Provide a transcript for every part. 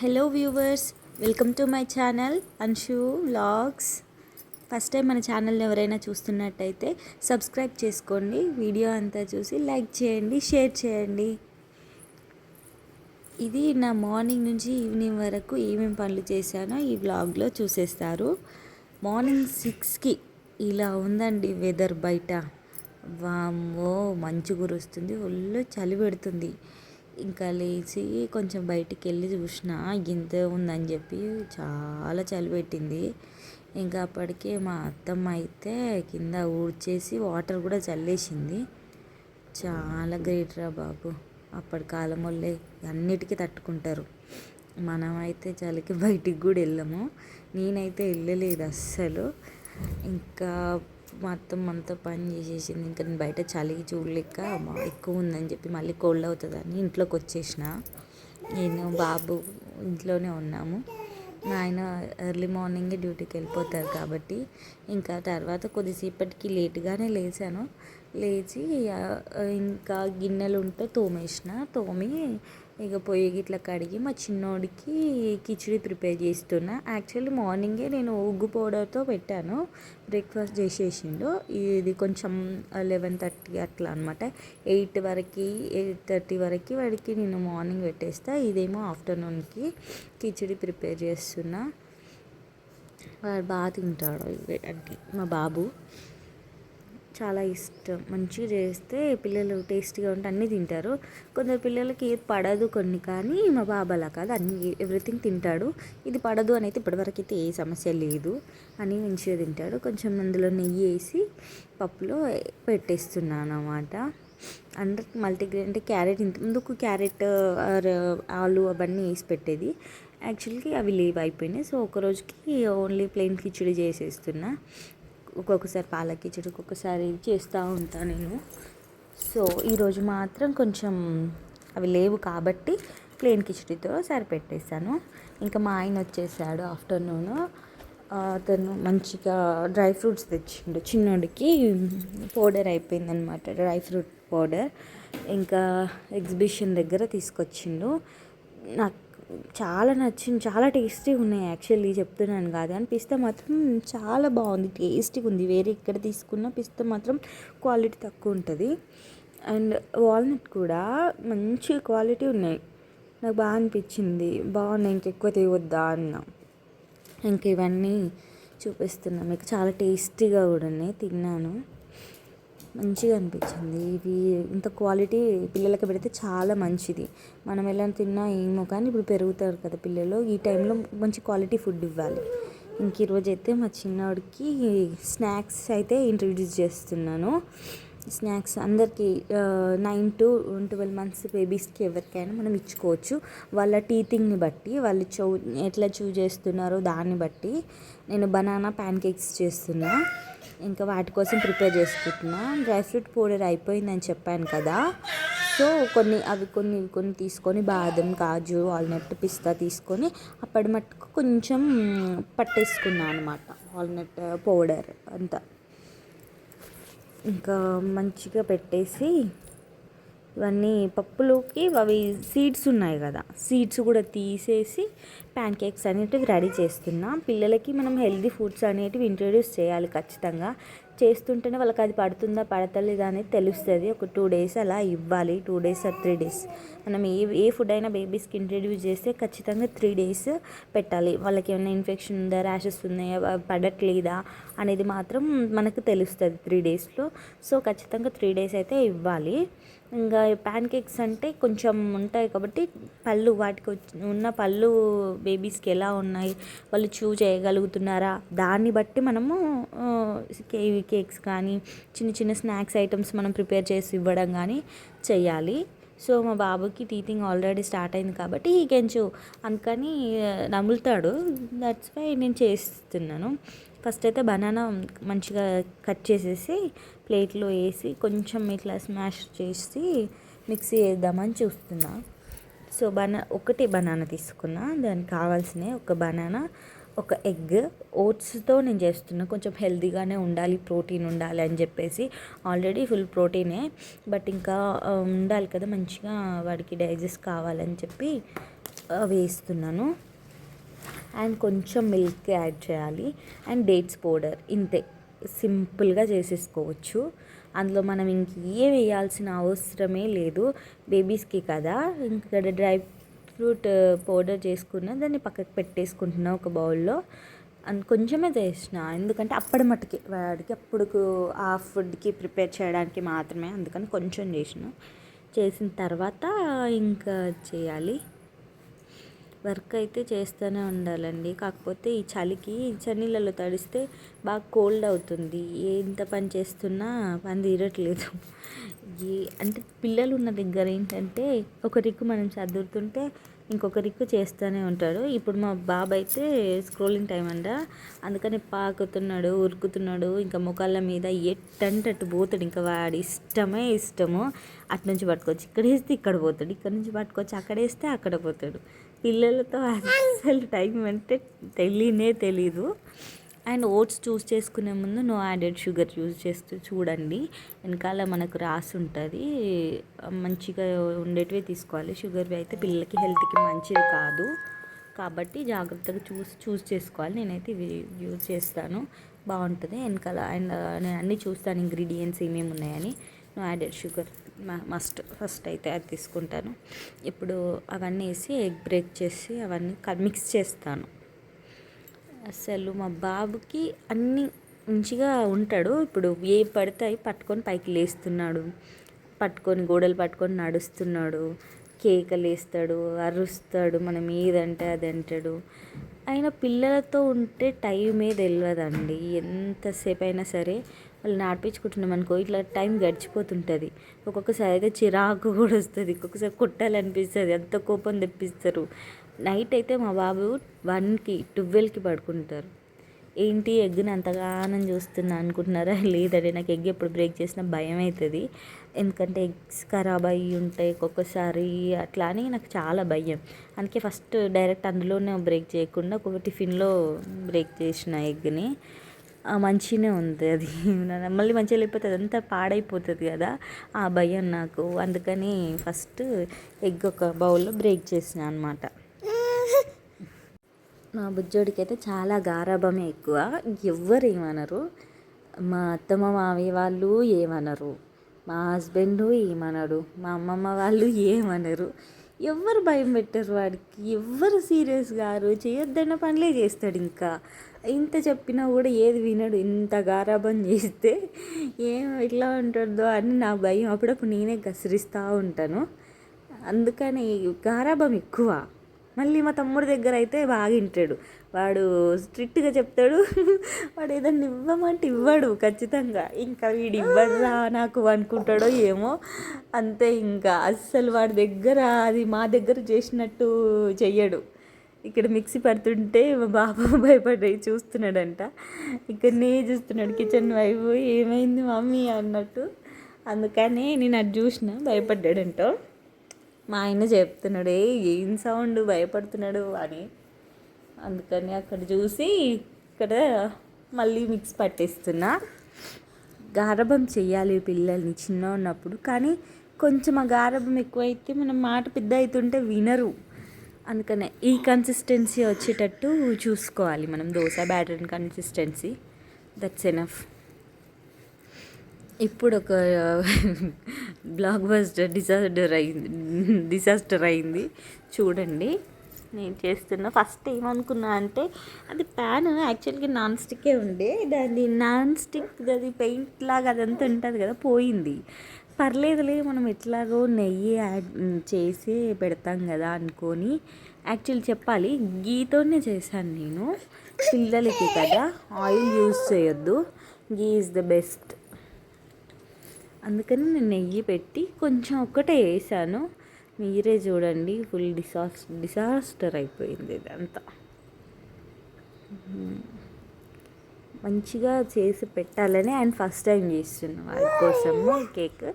Hello viewers welcome to my channel Anshu vlogs. First time మన ఛానల్ని ఎవరైనా చూస్తున్నట్టయితే సబ్స్క్రైబ్ చేసుకోండి వీడియో అంతా చూసి లైక్ చేయండి షేర్ చేయండి. ఇది నా మార్నింగ్ నుంచి ఈవినింగ్ వరకు ఏమేమి పనులు చేశానో ఈ వ్లాగ్లో చూసేస్తారు. మార్నింగ్ సిక్స్కి ఇలా ఉందండి వెదర్ బయట. వామ్మో మంచు కురుస్తుంది ఒళ్ళు చలి పెడుతుంది. ఇంకా లేచి కొంచెం బయటికి వెళ్ళి చూసిన ఇంత ఉందని చెప్పి చాలా చలి పెట్టింది. ఇంకా అప్పటికే మా అత్తమ్మ అయితే కింద ఊడ్చేసి వాటర్ కూడా చల్లేసింది. చాలా గ్రేట్ రా బాబు. అప్పటి కాలం వల్లే అన్నిటికీ తట్టుకుంటారు. మనమైతే చలికి బయటికి కూడా వెళ్ళము. నేనైతే వెళ్ళలేదు అస్సలు. ఇంకా మా అత్తమ్మ అంతా పని చేసేసింది. ఇంకా నేను బయట చలికి చూడలేక ఎక్కువ ఉందని చెప్పి మళ్ళీ కోల్డ్ అవుతుందని ఇంట్లోకి వచ్చేసిన. నేను బాబు ఇంట్లోనే ఉన్నాము. నాయన ఆయన ఎర్లీ మార్నింగే డ్యూటీకి వెళ్ళిపోతారు కాబట్టి ఇంకా తర్వాత కొద్దిసేపటికి లేట్గానే లేచాను. లేచి ఇంకా గిన్నెలు ఉంటే తోమేసిన. తోమి ఇక పొయ్యి గిట్లా కడిగి మా చిన్నోడికి కిచిడి ప్రిపేర్ చేస్తున్నా. యాక్చువల్లీ మార్నింగే నేను ఉగ్గు పౌడర్తో పెట్టాను. బ్రేక్ఫాస్ట్ చేసేసిండు. ఇది కొంచెం లెవెన్ థర్టీ అట్లా అనమాట ఎయిట్ వరకు ఎయిట్ థర్టీ వరకు వాడికి నేను మార్నింగ్ పెట్టేస్తా. ఇదేమో ఆఫ్టర్నూన్కి కిచిడి ప్రిపేర్ చేస్తున్నా. వాడు బాగా తింటాడు అంటే మా బాబు. చాలా ఇష్టం. మంచిగా చేస్తే పిల్లలు టేస్టీగా ఉంటే అన్నీ తింటారు. కొందరు పిల్లలకి ఏది పడదు కొన్ని కానీ మా బాబు అలా కాదు. అన్ని ఎవ్రీథింగ్ తింటాడు. ఇది పడదు అని అయితే ఇప్పటివరకు అయితే ఏ సమస్య లేదు అని మంచిగా తింటాడు. కొంచెం అందులో నెయ్యి వేసి పప్పులో పెట్టేస్తున్నాను అన్నమాట అందరికి మల్టీగ్రెయిన్ అంటే క్యారెట్ ఇంత ముందుకు క్యారెట్ ఆర్ ఆలు అవన్నీ వేసి పెట్టేది. యాక్చువల్గా అవి లేవ్ అయిపోయినాయి. సో ఒక రోజుకి ఓన్లీ ప్లెయిన్ కిచిడి చేసేస్తున్నా. ఒక్కొక్కసారి పాల కిచడి ఒక్కొక్కసారి చేస్తూ ఉంటాను నేను. సో ఈరోజు మాత్రం కొంచెం అవి లేవు కాబట్టి ప్లేన్ కిచడితో సరిపెట్టేసాను ఇంకా మా ఆయన వచ్చేసాడు ఆఫ్టర్నూన్. అతను మంచిగా డ్రై ఫ్రూట్స్ తెచ్చిండు. చిన్నోడికి పౌడర్ అయిపోయిందనమాట డ్రై ఫ్రూట్ పౌడర్. ఇంకా ఎగ్జిబిషన్ దగ్గర తీసుకొచ్చిండు. నాకు చాలా నచ్చింది చాలా టేస్టీగా ఉన్నాయి యాక్చువల్లీ చెప్తున్నాను కాదు. అని పిస్తా మాత్రం చాలా బాగుంది టేస్టీగా ఉంది. వేరే ఇక్కడ తీసుకున్న పిస్తా మాత్రం క్వాలిటీ తక్కువ ఉంటుంది. అండ్ వాల్నట్ కూడా మంచి క్వాలిటీ ఉన్నాయి. నాకు బాగా అనిపించింది. బాగున్నాయి ఇంకెక్కువ తేవద్దా అన్నా. ఇంక ఇవన్నీ చూపిస్తున్నా. మీకు చాలా టేస్టీగా కూడా ఉన్నాయి తిన్నాను. మంచిగా అనిపించింది. ఇవి ఇంత క్వాలిటీ పిల్లలకి పెడితే చాలా మంచిది. మనం ఎలా తిన్నా ఏమో కానీ ఇప్పుడు పెరుగుతారు కదా పిల్లలు. ఈ టైంలో మంచి క్వాలిటీ ఫుడ్ ఇవ్వాలి. ఇంక ఈరోజు అయితే మా చిన్నవాడికి స్నాక్స్ అయితే ఇంట్రడ్యూస్ చేస్తున్నాను. స్నాక్స్ అందరికీ నైన్ టు ట్వెల్వ్ మంత్స్ బేబీస్కి ఎవరికైనా మనం ఇచ్చుకోవచ్చు. వాళ్ళ టీతింగ్ని బట్టి వాళ్ళు చూ ఎట్లా చూ చేస్తున్నారో దాన్ని బట్టి నేను బనానా ప్యాన్ కేక్స్ చేస్తున్నా. ఇంకా వాటి కోసం ప్రిపేర్ చేసుకుంటున్నా. డ్రై ఫ్రూట్ పౌడర్ అయిపోయిందని చెప్పాను కదా. సో కొన్ని అవి కొన్ని కొన్ని తీసుకొని బాదం కాజు వాల్నట్ పిస్తా తీసుకొని అప్పటి మట్టుకు కొంచెం పట్టేసుకున్నాను అనమాట వాల్నట్ పౌడర్ అంతా. ఇంకా మంచిగా పెట్టేసి ఇవన్నీ పప్పులోకి అవి సీడ్స్ ఉన్నాయి కదా. సీడ్స్ కూడా తీసేసి ప్యాన్ కేక్స్ అనేటివి రెడీ చేస్తున్నా. పిల్లలకి మనం హెల్దీ ఫుడ్స్ అనేటివి ఇంట్రడ్యూస్ చేయాలి ఖచ్చితంగా. చేస్తుంటేనే వాళ్ళకి అది పడుతుందా పడతలేదా అనేది తెలుస్తుంది. ఒక టూ డేస్ అలా ఇవ్వాలి. Two days or three days. మనం ఏ ఏ ఫుడ్ అయినా బేబీస్కి ఇంట్రడ్యూస్ చేస్తే ఖచ్చితంగా త్రీ డేస్ పెట్టాలి. వాళ్ళకి ఏమైనా ఇన్ఫెక్షన్ ఉందా ర్యాషెస్ ఉన్నాయా పడట్లేదా అనేది మాత్రం మనకు తెలుస్తుంది త్రీ డేస్లో సో ఖచ్చితంగా త్రీ డేస్ అయితే ఇవ్వాలి. ఇంకా ప్యాన్ కేక్స్ అంటే కొంచెం ఉంటాయి కాబట్టి పళ్ళు వాటికి వచ్చి- ఉన్న పళ్ళు బేబీస్కి ఎలా ఉన్నాయి వాళ్ళు చూ చేయగలుగుతున్నారా? దాన్ని బట్టి మనము కేవీ కేక్స్ కానీ చిన్న చిన్న స్నాక్స్ ఐటమ్స్ మనం ప్రిపేర్ చేసి ఇవ్వడం కానీ చేయాలి సో మా బాబుకి టీతింగ్ ఆల్రెడీ స్టార్ట్ అయింది కాబట్టి ఈ కెంచు అందుకని నములుతాడు. దట్స్ వై నేను చేస్తున్నాను. ఫస్ట్ అయితే బనానా మంచిగా కట్ చేసేసి ప్లేట్లో వేసి కొంచెం ఇట్లా స్మాష్ చేసి మిక్సీ వేద్దామని చూస్తున్నా. సో బనా ఒకటి బనానా తీసుకున్నా. దానికి కావాల్సినవి ఒక బనానా ఒక ఎగ్. ఓట్స్తో నేను చేస్తున్నా. కొంచెం హెల్తీగానే ఉండాలి ప్రోటీన్ ఉండాలి అని చెప్పేసి. Already full ప్రోటీనే. బట్ ఇంకా ఉండాలి కదా మంచిగా వాడికి డైజెస్ట్ కావాలని చెప్పి వేస్తున్నాను. అండ్ కొంచెం మిల్క్ యాడ్ చేయాలి. అండ్ డేట్స్ పౌడర్ ఇంతే. సింపుల్గా చేసేసుకోవచ్చు. అందులో మనం ఇంకేం వేయాల్సిన అవసరమే లేదు. బేబీస్కి కదా. ఇంకా డ్రై ఫ్రూట్ పౌడర్ చేసుకున్న దాన్ని పక్కకు పెట్టేసుకుంటున్నా ఒక బౌల్లో. అండ్ కొంచెమే చేసిన ఎందుకంటే అప్పటి మట్టుకి వాడికి అప్పుడు ఆ ఫుడ్కి ప్రిపేర్ చేయడానికి మాత్రమే అందుకని కొంచెం చేసిన. చేసిన తర్వాత ఇంకా చేయాలి. వర్క్ అయితే చేస్తూనే ఉండాలండి. కాకపోతే ఈ చలికి చన్నీళ్ళలో తడిస్తే బాగా కోల్డ్ అవుతుంది. ఎంత పని చేస్తున్నా పని తీరట్లేదు. ఈ అంటే పిల్లలు ఉన్న దగ్గర ఏంటంటే ఒక రిక్కు మనం చదువుతుంటే ఇంకొక రిక్కు చేస్తూనే ఉంటాడు ఇప్పుడు మా బాబు అయితే స్క్రోలింగ్ టైం అంట. అందుకని పాకుతున్నాడు ఉరుకుతున్నాడు ఇంకా ముఖాల మీద ఎట్టంటే అటు పోతాడు. ఇంకా వాడి ఇష్టమే ఇష్టము. అటు నుంచి పట్టుకోవచ్చు ఇక్కడ వేస్తే ఇక్కడ పోతాడు. ఇక్కడ నుంచి పట్టుకోవచ్చు అక్కడ వేస్తే అక్కడ పోతాడు. పిల్లలతో అసలు టైం అంటే తెలియనే తెలీదు. అండ్ ఓట్స్ చూస్ చేసుకునే ముందు నో యాడెడ్ షుగర్ యూజ్ చేస్తూ చూడండి. వెనకాల మనకు రాసి ఉంటుంది. మంచిగా ఉండేటివే తీసుకోవాలి. షుగర్వి అయితే పిల్లలకి హెల్త్కి మంచిది కాదు. కాబట్టి జాగ్రత్తగా చూసి చూస్ చేసుకోవాలి. నేనైతే ఇవి యూజ్ చేస్తాను. బాగుంటుంది. వెనకాల అండ్ నేను అన్నీ చూస్తాను. ఇంగ్రీడియంట్స్ ఏమేమి ఉన్నాయని. No added sugar. Must first అయితే అది తీసుకుంటాను. ఇప్పుడు అవన్నీ వేసి ఎగ్ బ్రేక్ చేసి అవన్నీ మిక్స్ చేస్తాను. అసలు మా బాబుకి అన్ని మంచిగా ఉంటాడు. ఇప్పుడు ఏ పడితే పట్టుకొని పైకి లేస్తున్నాడు. పట్టుకొని గోడలు పట్టుకొని నడుస్తున్నాడు. కేకలు వేస్తాడు అరుస్తాడు మనం ఏదంటే అది అంటాడు. అయినా పిల్లలతో ఉంటే టైమే తెలియదండి ఎంతసేపు అయినా సరే వాళ్ళని నడిపించుకుంటున్నాం అనుకో ఇట్లా టైం గడిచిపోతుంటుంది. ఒక్కొక్కసారి అయితే చిరాకు కూడా వస్తుంది ఒక్కొక్కసారి కొట్టాలనిపిస్తుంది అంత కోపం తెప్పిస్తారు. నైట్ అయితే మా బాబు వన్కి ట్వెల్వ్కి పడుకుంటారు. ఏంటి ఎగ్ని అంతగానం చూస్తున్నా అనుకుంటున్నారా? లేదండి నాకు ఎగ్ ఎప్పుడు బ్రేక్ చేసినా భయం అవుతుంది ఎందుకంటే ఎగ్స్ ఖరాబ్ అయ్యి ఉంటాయి ఒక్కొక్కసారి అట్లా అని నాకు చాలా భయం. అందుకే ఫస్ట్ డైరెక్ట్ అందులోనే బ్రేక్ చేయకుండా ఒక టిఫిన్లో బ్రేక్ చేసిన ఎగ్ని మంచిగానే ఉంది అది. మళ్ళీ మంచిగా లేకపోతే అదంతా పాడైపోతుంది కదా ఆ భయం నాకు. అందుకని ఫస్ట్ ఎగ్ ఒక బౌల్లో బ్రేక్ చేసిన అనమాట మా బుజ్జోడికి అయితే చాలా గారాభమే ఎక్కువ. ఎవ్వరు ఏమనరు. మా అత్తమ్మ మావయ్య వాళ్ళు ఏమనరు. మా హస్బెండ్ ఏమనడు. మా అమ్మమ్మ వాళ్ళు ఏమనరు. ఎవ్వరు భయం పెట్టరు వాడికి. ఎవ్వరు సీరియస్ గారు. చేయొద్దన్న పనులే చేస్తాడు ఇంకా. ఇంత చెప్పినా కూడా ఏది వినడు. ఇంత గారాబం చేస్తే ఏం ఎట్లా ఉంటుందో అని నా భయం. అప్పుడప్పుడు నేనే గసిరిస్తూ ఉంటాను. అందుకని గారాబం ఎక్కువ. మళ్ళీ మా తమ్ముడి దగ్గర అయితే బాగా వింటాడు. వాడు స్ట్రిక్ట్గా చెప్తాడు. వాడు ఏదన్నా ఇవ్వమంటే ఇవ్వడు ఖచ్చితంగా. ఇంకా వీడు ఇవ్వరా నాకు అనుకుంటాడో ఏమో. అంతే ఇంకా. అస్సలు వాడి దగ్గర అది మా దగ్గర చేసినట్టు చెయ్యడు. ఇక్కడ మిక్సీ పడుతుంటే మా బాబు భయపడి చూస్తున్నాడంట. ఇక్కడనే చూస్తున్నాడు కిచెన్ వైపు ఏమైంది మమ్మీ అన్నట్టు. అందుకని నేను అది చూసిన భయపడ్డాడంట. మా ఆయన చెప్తున్నాడు ఏ ఏం సౌండ్? భయపడుతున్నాడు అని. అందుకని అక్కడ చూసి ఇక్కడ మళ్ళీ మిక్స్ పట్టేస్తున్నా. గారభం చెయ్యాలి పిల్లల్ని చిన్న ఉన్నప్పుడు కానీ కొంచెం ఆ గారభం ఎక్కువైతే మనం మాట పెద్ద అవుతుంటే వినరు. అందుకనే ఈ కన్సిస్టెన్సీ వచ్చేటట్టు చూసుకోవాలి మనం. Dosa batter consistency that's enough ఇప్పుడు ఒక బ్లాక్ బస్టర్ డిజాస్టర్ అయింది. డిజాస్టర్ అయింది. చూడండి. నేను చేస్తున్నా ఫస్ట్ ఏమనుకున్నా అంటే అది ప్యాన్ యాక్చువల్గా నాన్ స్టిక్కే ఉండే. దాన్ని నాన్ స్టిక్ అది పెయింట్ లాగా అదంతా ఉంటుంది కదా పోయింది. పర్లేదులే మనం ఎట్లాగో నెయ్యి యాడ్ చేసి పెడతాం కదా అనుకొని. యాక్చువల్ చెప్పాలి గీతోనే చేశాను నేను. పిల్లలకి కదా ఆయిల్ యూస్ చేయొద్దు. Ghee is the best. అందుకని నేను నెయ్యి పెట్టి కొంచెం ఒక్కటే వేసాను. మీరే చూడండి ఫుల్ డిసాస్ డిసాస్టర్ అయిపోయింది ఇదంతా. మంచిగా చేసి పెట్టాలని ఆయన ఫస్ట్ టైం చేస్తున్నా వాడి కోసము కేక్.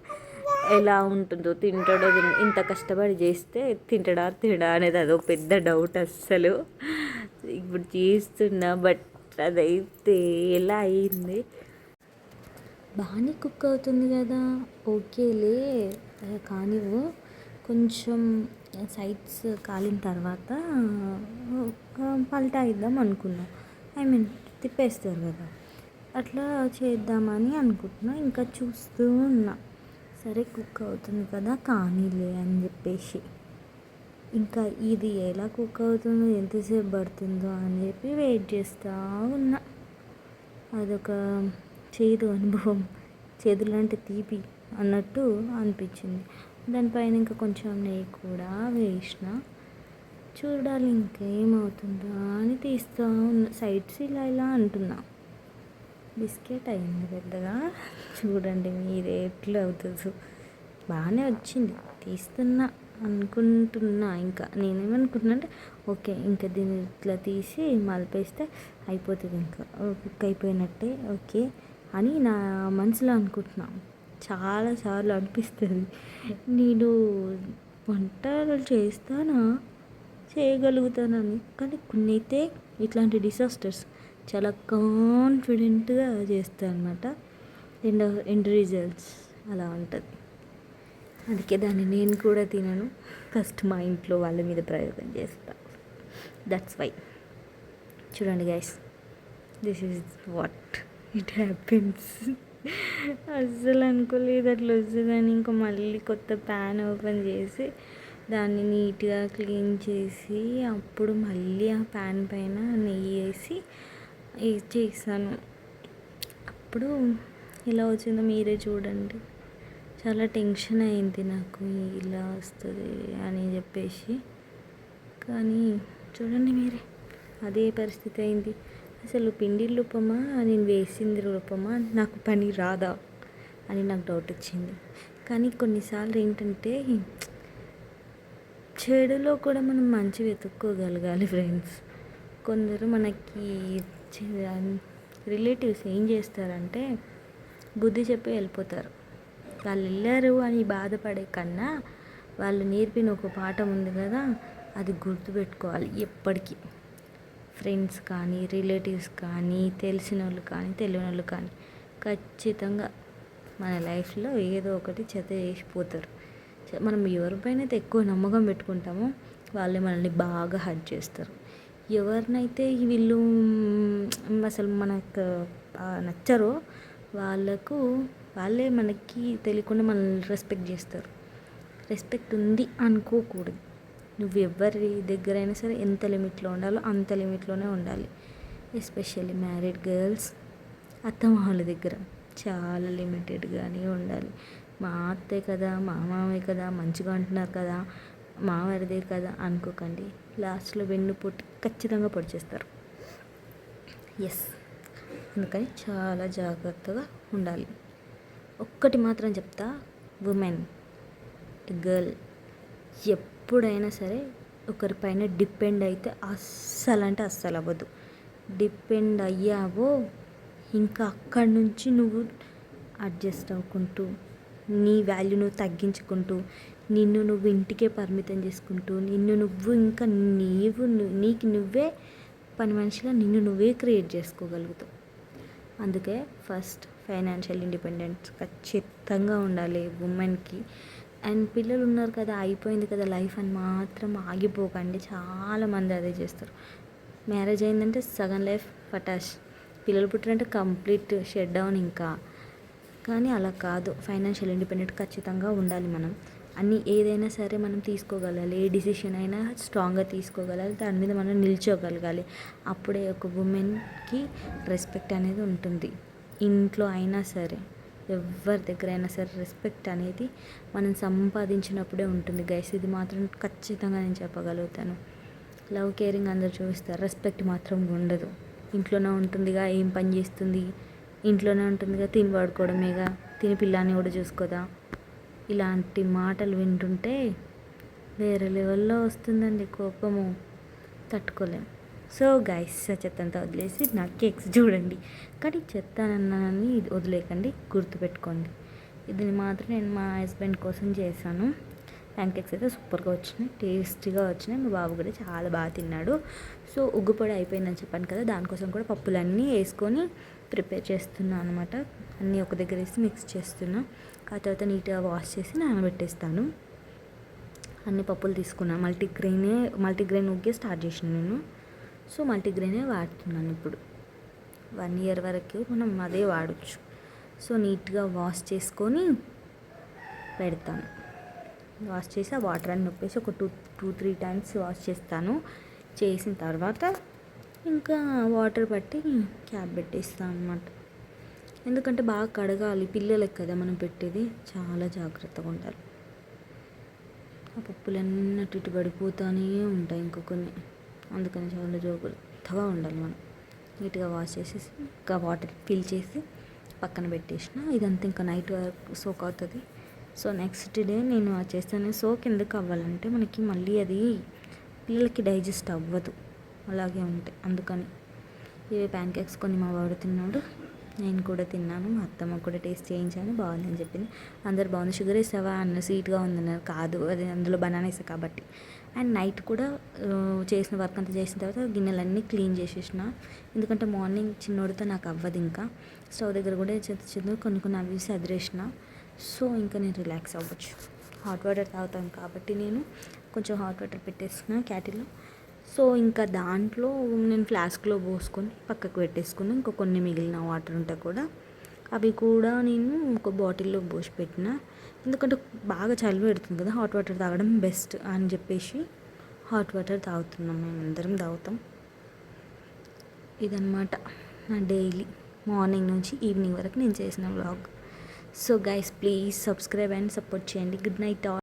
ఎలా ఉంటుందో తింటాడో తిన ఇంత కష్టపడి చేస్తే తింటాడా తినడా అనేది అదో పెద్ద డౌట్ అస్సలు. ఇప్పుడు చేస్తున్నా బట్ అదైతే ఎలా అయింది? బాగానే కుక్ అవుతుంది కదా. ఓకేలే కానివ్వు కొంచెం సైడ్స్ కాలిన తర్వాత పల్టా ఇద్దాం అనుకున్నాం. ఐ మీన్ తిప్పేస్తారు కదా. అట్లా చేద్దామని అనుకుంటున్నా. ఇంకా చూస్తూ ఉన్నా. సరే కుక్ అవుతుంది కదా కానీలే అని చెప్పేసి. ఇంకా ఇది ఎలా కుక్ అవుతుందో ఎంతసేపు పడుతుందో అని చెప్పి వెయిట్ చేస్తూ ఉన్నా. అదొక చేదు అనుభవం. చేదులాంటి తీపి అన్నట్టు అనిపించింది. దానిపైన ఇంకా కొంచెం నెయ్యి కూడా వేసిన. చూడాలి ఇంకేమవుతుందా అని తీస్తూ ఉన్న. సైడ్స్ ఇలా ఇలా అంటున్నా. బిస్కెట్ అయింది పెద్దగా. చూడండి మీరే ఎట్లా అవుతుందో. బాగానే వచ్చింది. తీస్తున్నా అనుకుంటున్నా ఇంకా. నేనేమనుకుంటున్నా అంటే ఓకే ఇంకా దీన్ని ఇట్లా తీసి మలిపేస్తే అయిపోతుంది ఇంకా. కుక్ అయిపోయినట్టే ఓకే అని నా మనసులో అనుకుంటున్నా. చాలాసార్లు అనిపిస్తుంది. నేను వంటలు చేస్తానా? చేయగలుగుతానని. కానీ కొన్ని అయితే ఇట్లాంటి డిసాస్టర్స్ చాలా కాన్ఫిడెంట్గా చేస్తాయి అనమాట ఎండ్ ఎండ్ రిజల్ట్స్ అలా ఉంటుంది. అందుకే దాన్ని నేను కూడా తినను. ఫస్ట్ మా ఇంట్లో వాళ్ళ మీద ప్రయోగం చేస్తా. దట్స్ వై చూడండి guys this is what it happens అస్సలు అనుకోలేదు. అట్లా వస్తుందని ఇంకా మళ్ళీ కొత్త ప్యాన్ ఓపెన్ చేసి దాన్ని నీట్గా క్లీన్ చేసి అప్పుడు మళ్ళీ ఆ ప్యాన్ పైన నెయ్యి వేసి చేసాను అప్పుడు ఎలా వచ్చిందో మీరే చూడండి. చాలా టెన్షన్ అయింది నాకు ఇలా వస్తుంది అని చెప్పేసి. కానీ చూడండి మీరే అదే పరిస్థితి అయింది. అసలు పిండి రూపమా నేను వేసింది రూపమా నాకు పని రాదా అని నాకు డౌట్ వచ్చింది. కానీ కొన్నిసార్లు ఏంటంటే చెడులో కూడా మనం మంచి వెతుక్కోగలగాలి ఫ్రెండ్స్. కొందరు మనకి రిలేటివ్స్ ఏం చేస్తారంటే బుద్ధి చెప్పి వెళ్ళిపోతారు. వాళ్ళు వెళ్ళారు అని బాధపడే కన్నా వాళ్ళు నేర్పిన ఒక పాఠం ఉంది కదా అది గుర్తుపెట్టుకోవాలి ఎప్పటికీ. ఫ్రెండ్స్ కానీ రిలేటివ్స్ కానీ తెలిసిన వాళ్ళు కానీ తెలియని వాళ్ళు కానీ ఖచ్చితంగా మన లైఫ్లో ఏదో ఒకటి చెత్త చేసిపోతారు. మనం ఎవరిపైన అయితే ఎక్కువ నమ్మకం పెట్టుకుంటామో వాళ్ళే మనల్ని బాగా హర్ట్ చేస్తారు. ఎవరినైతే వీళ్ళు అసలు మనకు నచ్చరో వాళ్ళకు వాళ్ళే మనకి తెలియకుండా మనల్ని రెస్పెక్ట్ చేస్తారు. రెస్పెక్ట్ ఉంది అనుకోకూడదు. నువ్వు ఎవరి దగ్గరైనా సరే ఎంత లిమిట్లో ఉండాలో అంత లిమిట్లోనే ఉండాలి. ఎస్పెషల్లీ మ్యారీడ్ గర్ల్స్ అత్తమామల దగ్గర చాలా లిమిటెడ్గానే ఉండాలి. మా అత్తే కదా మా మామే కదా మంచిగా అంటున్నారు కదా మావారిదే కదా అనుకోకండి. లాస్ట్లో వెన్ను పొట్టి ఖచ్చితంగా పొడిచేస్తారు. ఎస్ అందుకని చాలా జాగ్రత్తగా ఉండాలి. ఒక్కటి మాత్రం చెప్తా ఉమెన్ గర్ల్ ఎప్పుడైనా సరే ఒకరిపైన డిపెండ్ అయితే అస్సలు అంటే అస్సలు అవ్వదు. డిపెండ్ అయ్యావో ఇంకా అక్కడి నుంచి నువ్వు అడ్జస్ట్ అవ్వుకుంటూ నీ వాల్యూను తగ్గించుకుంటూ నిన్ను నువ్వు ఇంటికే పరిమితం చేసుకుంటూ నిన్ను నువ్వు ఇంకా నీవు నీకు నువ్వే పని మనిషిగా నిన్ను నువ్వే క్రియేట్ చేసుకోగలుగుతావు. అందుకే ఫస్ట్ ఫైనాన్షియల్ ఇండిపెండెన్స్ ఖచ్చితంగా ఉండాలి ఉమెన్కి అండ్ పిల్లలు ఉన్నారు కదా అయిపోయింది కదా లైఫ్ అని మాత్రం ఆగిపోకండి. చాలామంది అదే చేస్తారు. మ్యారేజ్ అయిందంటే సగం లైఫ్ పటాష్. పిల్లలు పుట్టినంటే కంప్లీట్ షెడ్ డౌన్ ఇంకా. కానీ అలా కాదు. ఫైనాన్షియల్ ఇండిపెండెంట్ ఖచ్చితంగా ఉండాలి మనం. అన్ని ఏదైనా సరే మనం తీసుకోగలగాలి ఏ డిసిషన్ అయినా స్ట్రాంగ్గా తీసుకోగలగాలి దాని మీద మనం నిల్చోగలగాలి. అప్పుడే ఒక ఉమెన్కి రెస్పెక్ట్ అనేది ఉంటుంది. ఇంట్లో అయినా సరే ఎవరి దగ్గర అయినా సరే రెస్పెక్ట్ అనేది మనం సంపాదించినప్పుడే ఉంటుంది. గైస్ ఇది మాత్రం ఖచ్చితంగా నేను చెప్పగలుగుతాను. లవ్ కేరింగ్ అందరు చూపిస్తారు. రెస్పెక్ట్ మాత్రం ఉండదు. ఇంట్లోనే ఉంటుందిగా ఏం పని చేస్తుంది? ఇంట్లోనే ఉంటుందిగా తిని పడుకోవడమేగా తిని పిల్లాన్ని కూడా చూసుకోదా? ఇలాంటి మాటలు వింటుంటే వేరే లెవెల్లో వస్తుందండి కోపము. తట్టుకోలేము సో గైస్ చెత్తంతా వదిలేసి నా కేక్స్ చూడండి. కానీ చెత్తానన్నాని వదిలేకండి గుర్తుపెట్టుకోండి. ఇది మాత్రం నేను మా హస్బెండ్ కోసం చేశాను. ప్యాన్ కేక్స్ అయితే సూపర్గా వచ్చినాయి టేస్టీగా వచ్చినాయి. మా బాబు కూడా చాలా బాగా తిన్నాడు. సో ఉగ్గుపొడి అయిపోయిందని చెప్పాను కదా దానికోసం కూడా పప్పులన్నీ వేసుకొని ప్రిపేర్ చేస్తున్నాను అనమాట అన్నీ ఒక దగ్గర వేసి మిక్స్ చేస్తున్నా. ఆ తర్వాత నీట్గా వాష్ చేసి నానబెట్టేస్తాను. అన్ని పప్పులు తీసుకున్నాను మల్టీగ్రెయినే మల్టీగ్రెయిన్ ఉగ్గే స్టార్ట్ చేసిన నేను. సో మల్టీగ్రెయినే వాడుతున్నాను ఇప్పుడు. వన్ ఇయర్ వరకు మనం అదే వాడచ్చు. సో నీట్గా వాష్ చేసుకొని పెడతాను. వాష్ చేసి ఆ వాటర్ అన్ని నొప్పేసి ఒక two two three times wash చేస్తాను. చేసిన తర్వాత ఇంకా వాటర్ పట్టి క్యాప్ పెట్టేస్తాను అనమాట ఎందుకంటే బాగా కడగాలి పిల్లలకి కదా మనం పెట్టేది. చాలా జాగ్రత్తగా ఉండాలి. ఆ పప్పులన్నీ అటు ఇటు పడిపోతూనే ఉంటాయి ఇంకా కొన్ని. అందుకని చాలా జాగ్రత్తగా ఉండాలి మనం. నీట్గా వాష్ చేసేసి ఇంకా వాటర్ ఫిల్ చేసి పక్కన పెట్టేసిన. ఇదంతా ఇంకా నైట్ వరకు సోక్ అవుతుంది. సో నెక్స్ట్ డే నేను అది చేస్తాను. సోక్ ఎందుకు అవ్వాలంటే మనకి మళ్ళీ అది పిల్లలకి డైజెస్ట్ అవ్వదు. అలాగే ఉంటాయి అందుకని. ఇవే ప్యాన్ కేక్స్ కొన్ని మా వాడు తిన్నాడు. నేను కూడా తిన్నాను. మా అత్తమ్మ కూడా టేస్ట్ చేయించాను. బాగుంది అని చెప్పింది. అందరు బాగుంది. షుగర్ వేసావా? అన్న స్వీట్గా ఉందన్నారు. కాదు. అది అందులో బనానా వేసా కాబట్టి. అండ్ నైట్ కూడా చేసిన వర్క్ అంతా చేసిన తర్వాత గిన్నెలన్నీ క్లీన్ చేసేసిన. ఎందుకంటే మార్నింగ్ చిన్నోడితో నాకు అవ్వదు ఇంకా. స్టవ్ దగ్గర కూడా చిన్న చిన్న కొన్ని కొన్ని అవి అదిరేసిన సో ఇంకా నేను రిలాక్స్ అవ్వచ్చు. హాట్ వాటర్ తాగుతాను కాబట్టి నేను కొంచెం హాట్ వాటర్ పెట్టేసిన క్యాటిల్లో సో ఇంకా దాంట్లో నేను ఫ్లాస్క్లో పోసుకొని పక్కకు పెట్టేసుకుని ఇంకా కొన్ని మిగిలిన వాటర్ ఉంటే కూడా అవి కూడా నేను ఒక బాటిల్లో పోసి పెట్టిన ఎందుకంటే బాగా చలి పెడుతుంది కదా హాట్ వాటర్ తాగడం బెస్ట్ అని చెప్పేసి హాట్ వాటర్ తాగుతున్నాం మేము అందరం తాగుతాం. ఇదన్నమాట నా డైలీ మార్నింగ్ నుంచి ఈవినింగ్ వరకు నేను చేసిన vlog. So guys please subscribe and support చేయండి. Good night all.